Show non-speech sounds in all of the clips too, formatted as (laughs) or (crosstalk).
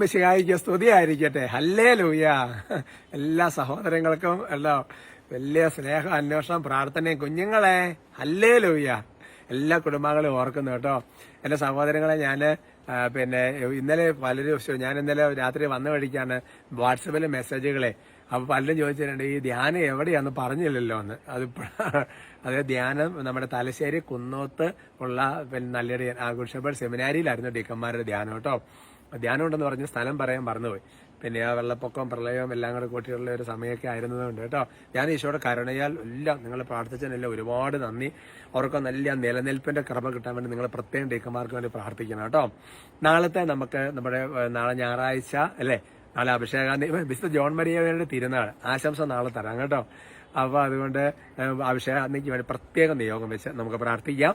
മിശിഹായിക്ക് സ്തുതിയായിരിക്കട്ടെ. ഹല്ലേ ലൂയ എല്ലാ സഹോദരങ്ങൾക്കും എല്ലാം വലിയ സ്നേഹ അന്വേഷണം പ്രാർത്ഥനയും കുഞ്ഞുങ്ങളെ ഹല്ലേ ലൂയ എല്ലാ കുടുംബങ്ങളും ഓർക്കുന്നു കേട്ടോ. എന്റെ സഹോദരങ്ങളെ ഞാൻ പിന്നെ ഇന്നലെ പലരും ഞാൻ ഇന്നലെ രാത്രി വന്ന വഴിക്കാണ് വാട്സപ്പിലെ മെസ്സേജുകളെ. അപ്പൊ പലരും ചോദിച്ചിട്ടുണ്ട് ഈ ധ്യാനം എവിടെയാന്ന് പറഞ്ഞില്ലല്ലോ? എന്ന്. അത് അത് ധ്യാനം നമ്മുടെ തലശ്ശേരി കുന്നോത്ത് ഉള്ള പിന്നെ നല്ലൊരു ആഘോഷപ്പെട്ട സെമിനാരിയിലായിരുന്നു ഡീക്കന്മാരുടെ ധ്യാനം കേട്ടോ. ധ്യാനം ഉണ്ടെന്ന് പറഞ്ഞ് സ്ഥലം പറയാൻ മറന്നുപോയി. പിന്നെ ആ വെള്ളപ്പൊക്കം പ്രളയം എല്ലാം കൂടെ കൂട്ടിയുള്ള ഒരു സമയമൊക്കെ ആയിരുന്നതുകൊണ്ട് കേട്ടോ. ഞാൻ ഈശോയുടെ കരുണയാൽ എല്ലാം നിങ്ങൾ പ്രാർത്ഥിച്ചതിനെല്ലാം ഒരുപാട് നന്ദി. അവർക്ക് നല്ല നിലനിൽപ്പിന്റെ കൃപ കിട്ടാൻ വേണ്ടി നിങ്ങൾ പ്രത്യേകം ഡീക്കന്മാർക്ക് വേണ്ടി പ്രാർത്ഥിക്കണം കേട്ടോ. നാളത്തെ നമുക്ക് നമ്മുടെ നാളെ ഞായറാഴ്ച അല്ലേ? നാളെ അഭിഷേകാന്തി വിശുദ്ധ ജോൺ മരിയവരുടെ തിരുനാൾ. ആശംസ നാളെ തരാം കേട്ടോ. അപ്പൊ അതുകൊണ്ട് അഭിഷേകാന്തിക്ക് വേണ്ടി പ്രത്യേകം നിയോഗം വെച്ച് നമുക്ക് പ്രാർത്ഥിക്കാം.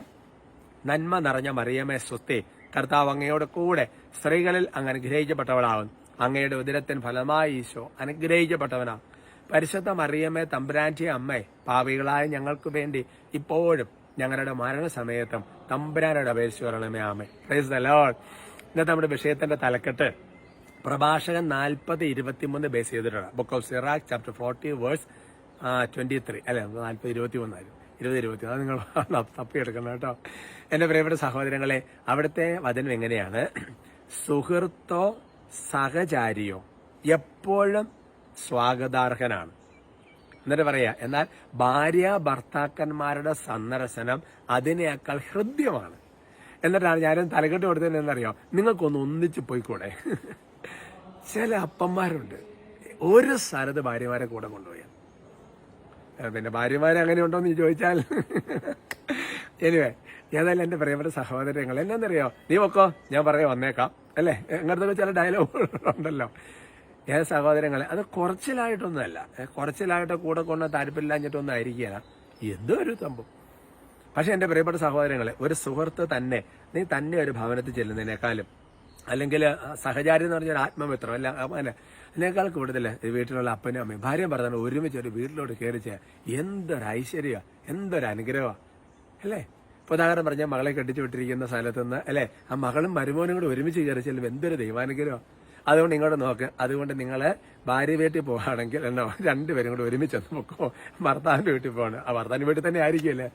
നന്മ നിറഞ്ഞ മറിയമേ സ്വസ്തി. കർത്താവ് അങ്ങയോട് കൂടെ സ്ത്രീകളിൽ അങ്ങ് അനുഗ്രഹിക്കപ്പെട്ടവളാവുന്നു അങ്ങയുടെ ഉദരത്തിൻ ഫലമായി ഈശോ അനുഗ്രഹിക്കപ്പെട്ടവനാണ് പരിശുദ്ധ മറിയമ്മേ തമ്പുരാന്റെ അമ്മേ പാവികളായ ഞങ്ങൾക്ക് വേണ്ടി ഇപ്പോഴും ഞങ്ങളുടെ മരണസമയത്തും തമ്പുരാനോട് അപേക്ഷിച്ച് വരണമേ ആമേ പ്രൈസ് ഇന്നത്തെ നമ്മുടെ വിഷയത്തിന്റെ തലക്കെട്ട് പ്രഭാഷകൻ നാൽപ്പത് ഇരുപത്തിമൂന്ന് ബേസ് ചെയ്തിട്ടുള്ള. Book of Sirach chapter forty verse twenty three അല്ലെ നാൽപ്പത് ഇരുപത്തി മൂന്നായിരുന്നു ഇരുപത് ഇരുപത്തി അത് നിങ്ങൾ (laughs) തപ്പിയെടുക്കണം കേട്ടോ. എന്റെ പ്രിയപ്പെട്ട സഹോദരങ്ങളെ അവിടുത്തെ വചനം എങ്ങനെയാണ്? സുഹൃത്തോ സഹചാരിയോ എപ്പോഴും സ്വാഗതാർഹനാണ്. എന്നിട്ട് പറയാ എന്നാൽ ഭാര്യ ഭർത്താക്കന്മാരുടെ സന്ദർശനം അതിനേക്കാൾ ഹൃദ്യമാണ്. എന്നിട്ടാണ് ഞാനും തലകെട്ട് കൊടുത്തത് എന്നറിയോ? നിങ്ങൾക്കൊന്ന് ഒന്നിച്ച് പോയിക്കൂടെ? (laughs) ചില അപ്പന്മാരുണ്ട്. ഒരു സ്ഥലത്ത് ഭാര്യമാരെ കൂടെ കൊണ്ടുപോയാൽ പിന്നെ ഭാര്യമാരെ അങ്ങനെ ഉണ്ടോ എന്ന് ചോദിച്ചാൽ. എനിവേ ഏതായാലും എന്റെ പ്രിയപ്പെട്ട സഹോദരങ്ങൾ എന്നാന്നറിയോ? നീ പൊക്കോ ഞാൻ പറയാം വന്നേക്കാം. അല്ലേ? അങ്ങനത്തെ ചില ഡയലോഗ് ഉണ്ടല്ലോ ഏ സഹോദരങ്ങളെ അത് കുറച്ചിലായിട്ടൊന്നുമല്ല. കുറച്ചിലായിട്ട് കൂടെ കൊണ്ട് താല്പര്യമില്ലാഞ്ഞിട്ടൊന്നും ആയിരിക്കുകയില്ല എന്തോ ഒരു സംഭവം പക്ഷെ എന്റെ പ്രിയപ്പെട്ട സഹോദരങ്ങളെ ഒരു സുഹൃത്ത് തന്നെ നീ തന്നെ ഒരു ഭവനത്തിൽ ചെല്ലുന്നതിനേക്കാളും അല്ലെങ്കിൽ സഹചാരി എന്ന് പറഞ്ഞാൽ ആത്മമിത്രം. അല്ല അങ്ങനെ അതിനേക്കാൾ കൂടുതൽ വീട്ടിലുള്ള അപ്പനും അമ്മയും ഭാര്യയും പറഞ്ഞാൽ ഒരുമിച്ച് ഒരു വീട്ടിലോട്ട് കയറിച്ച് എന്തൊരു ഐശ്വര്യ എന്തൊരു അനുഗ്രഹമാണ് അല്ലേ? ഇപ്പൊ ഉദാഹരണം പറഞ്ഞാൽ മകളെ കെട്ടിച്ചു വിട്ടിരിക്കുന്ന സ്ഥലത്തുനിന്ന് അല്ലേ അല്ലെ? ആ മകളും മരുമോനും കൂടെ ഒരുമിച്ച് കയറി എന്തൊരു ദൈവാനുഗ്രഹം അതുകൊണ്ട് ഇങ്ങോട്ട് നോക്ക്. അതുകൊണ്ട് നിങ്ങൾ ഭാര്യ വീട്ടിൽ പോകുകയാണെങ്കിൽ എന്നോ രണ്ടുപേരും കൂടെ ഒരുമിച്ച് ഒന്ന് പൊക്കോ. ഭർത്താവിന്റെ വീട്ടിൽ പോകണം. ആ ഭർത്താവിന്റെ വീട്ടിൽ തന്നെ ആയിരിക്കുമല്ലേ?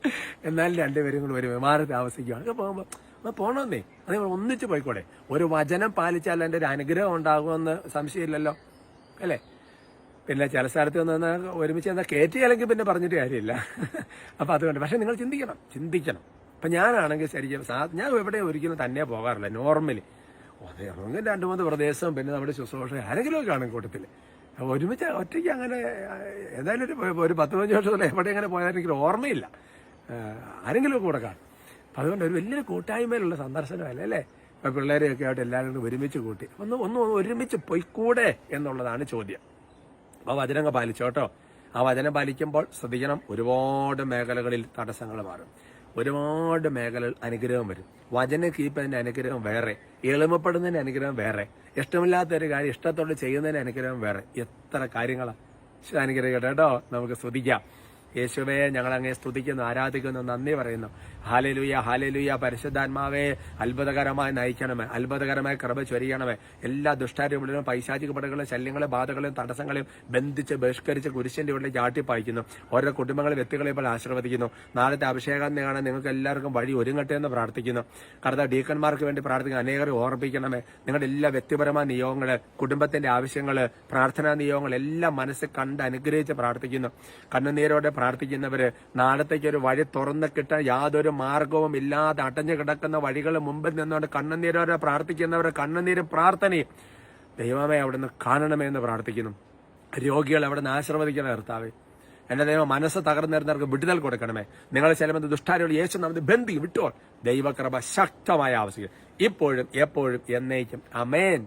എന്നാലും രണ്ടുപേരും കൂടെ ഒരുമിച്ച് മാറി താമസിക്കുകയാണ് പോകുമ്പോൾ അപ്പൊ പോകണമെന്നേ അതേ ഒന്നിച്ച് പോയിക്കോടെ ഒരു വചനം പാലിച്ചാൽ എന്റെ ഒരു അനുഗ്രഹം ഉണ്ടാകുമെന്ന് സംശയമില്ലല്ലോ. അല്ലേ? പിന്നെ ചില സ്ഥലത്ത് നിന്ന് ഒരുമിച്ച് എന്നാൽ കയറ്റിയാലെങ്കിൽ പിന്നെ പറഞ്ഞിട്ട് കാര്യമില്ല. അപ്പൊ അതുകൊണ്ട് പക്ഷേ നിങ്ങൾ ചിന്തിക്കണം. ചിന്തിക്കണം. അപ്പൊ ഞാനാണെങ്കിൽ ശരിക്കും ഞാൻ എവിടെയും ഒരിക്കലും തന്നെ പോകാറില്ല. നോർമലി. ഒന്നെങ്കിൽ രണ്ടു മൂന്ന് പ്രദേശം പിന്നെ നമ്മുടെ ശുശ്രൂഷ ആരെങ്കിലും കാണും കൂട്ടത്തിൽ ഒരുമിച്ച് ഒറ്റയ്ക്ക് അങ്ങനെ ഏതായാലും ഒരു ഒരു പത്ത് പതിനഞ്ച് വർഷത്തിൽ എവിടെ അങ്ങനെ പോയാലും ഓർമ്മയില്ല. ആരെങ്കിലും കൂടെ കാണും. അപ്പൊ അതുകൊണ്ട് ഒരു വലിയൊരു കൂട്ടായ്മയിലുള്ള സന്ദർശനമല്ല അല്ലേ? ഇപ്പൊ പിള്ളേരെയൊക്കെ ആയിട്ട് എല്ലാവരും ഒരുമിച്ച് കൂട്ടി. ഒന്ന് ഒന്ന് ഒരുമിച്ച് പൊയ്ക്കൂടെ എന്നുള്ളതാണ് ചോദ്യം. അപ്പോൾ വചനങ്ങൾ പാലിച്ചോട്ടോ ആ വചനം പാലിക്കുമ്പോൾ ശ്രദ്ധിക്കണം ഒരുപാട് മേഖലകളിൽ തടസ്സങ്ങൾ മാറും. ഒരുപാട് മേഖലകൾ അനുഗ്രഹം വരും. വചന കീപ്പതിന്റെ അനുഗ്രഹം വേറെ എളിമപ്പെടുന്നതിന്റെ അനുഗ്രഹം വേറെ ഇഷ്ടമില്ലാത്ത ഒരു കാര്യം ഇഷ്ടത്തോടെ ചെയ്യുന്നതിന്റെ അനുഗ്രഹം വേറെ. എത്ര കാര്യങ്ങളാണ് അനുഗ്രഹിക്കട്ടെ കേട്ടോ. നമുക്ക് സ്തുതിക്കാം യേശുവേ ഞങ്ങൾ അങ്ങേ സ്തുതിക്കുന്നു ആരാധിക്കുന്നു നന്ദി പറയുന്നു. ഹാലലുയ ഹാലലുയ പരിശുദ്ധാത്മാവേ അത്ഭുതകരമായി നയിക്കണമേ അത്ഭുതകരമായ കൃപ ചൊരിയണമേ. എല്ലാ ദുഷ്ടാരൂപങ്ങളിലും പൈശാചിക ശല്യങ്ങളും ബാധകളും തടസ്സങ്ങളെയും ബന്ധിച്ച് ബഹിഷ്കരിച്ച് കുരിശിന്റെ ഉള്ളിൽ ചാട്ടിപ്പായിക്കുന്നു ഓരോ കുടുംബങ്ങളെ വ്യക്തികളെ ഇപ്പോൾ ആശീർവദിക്കുന്നു. നാളത്തെ അഭിഷേകം കാണാൻ നിങ്ങൾക്ക് എല്ലാവർക്കും വഴി ഒരുങ്ങട്ടെ എന്ന് പ്രാർത്ഥിക്കുന്നു. കർത്താവ് ഡീക്കന്മാർക്ക് വേണ്ടി പ്രാർത്ഥിക്കുന്ന. അനേകരെ ഓർമ്മിപ്പിക്കണമേ. നിങ്ങളുടെ എല്ലാ വ്യക്തിപരമായ നിയോഗങ്ങൾ കുടുംബത്തിന്റെ ആവശ്യങ്ങൾ പ്രാർത്ഥനാ നിയോഗങ്ങൾ എല്ലാം മനസ്സിൽ കണ്ട് അനുഗ്രഹിച്ച് പ്രാർത്ഥിക്കുന്നു. കണ്ണുനീരോടെ പ്രാർത്ഥിക്കുന്നവര് നാളത്തേക്ക് ഒരു വഴി തുറന്നു കിട്ടാൻ യാതൊരു മാർഗവും ഇല്ലാതെ അടഞ്ഞു കിടക്കുന്ന വഴികൾ മുമ്പിൽ നിന്നുകൊണ്ട് കണ്ണുനീരോടെ പ്രാർത്ഥിക്കുന്നവര് കണ്ണുനീര് പ്രാർത്ഥനയും ദൈവമേ അവിടുന്ന് കാണണമേ എന്ന് പ്രാർത്ഥിക്കുന്നു. രോഗികൾ അവിടെ നിന്ന് ആശീർവദിക്കണ കർത്താവേ. എന്റെ ദൈവം മനസ്സ് തകർന്നിരുന്നവർക്ക് വിടുതൽ കൊടുക്കണമേ. നിങ്ങൾ ചിലപ്പോൾ ദുഷ്ടാരോട് യേശു നമുക്ക് ബന്ധി വിട്ടോ ദൈവകൃപ ശക്തമായ ആവശ്യം ഇപ്പോഴും എപ്പോഴും എന്നേക്കും. അമേൻ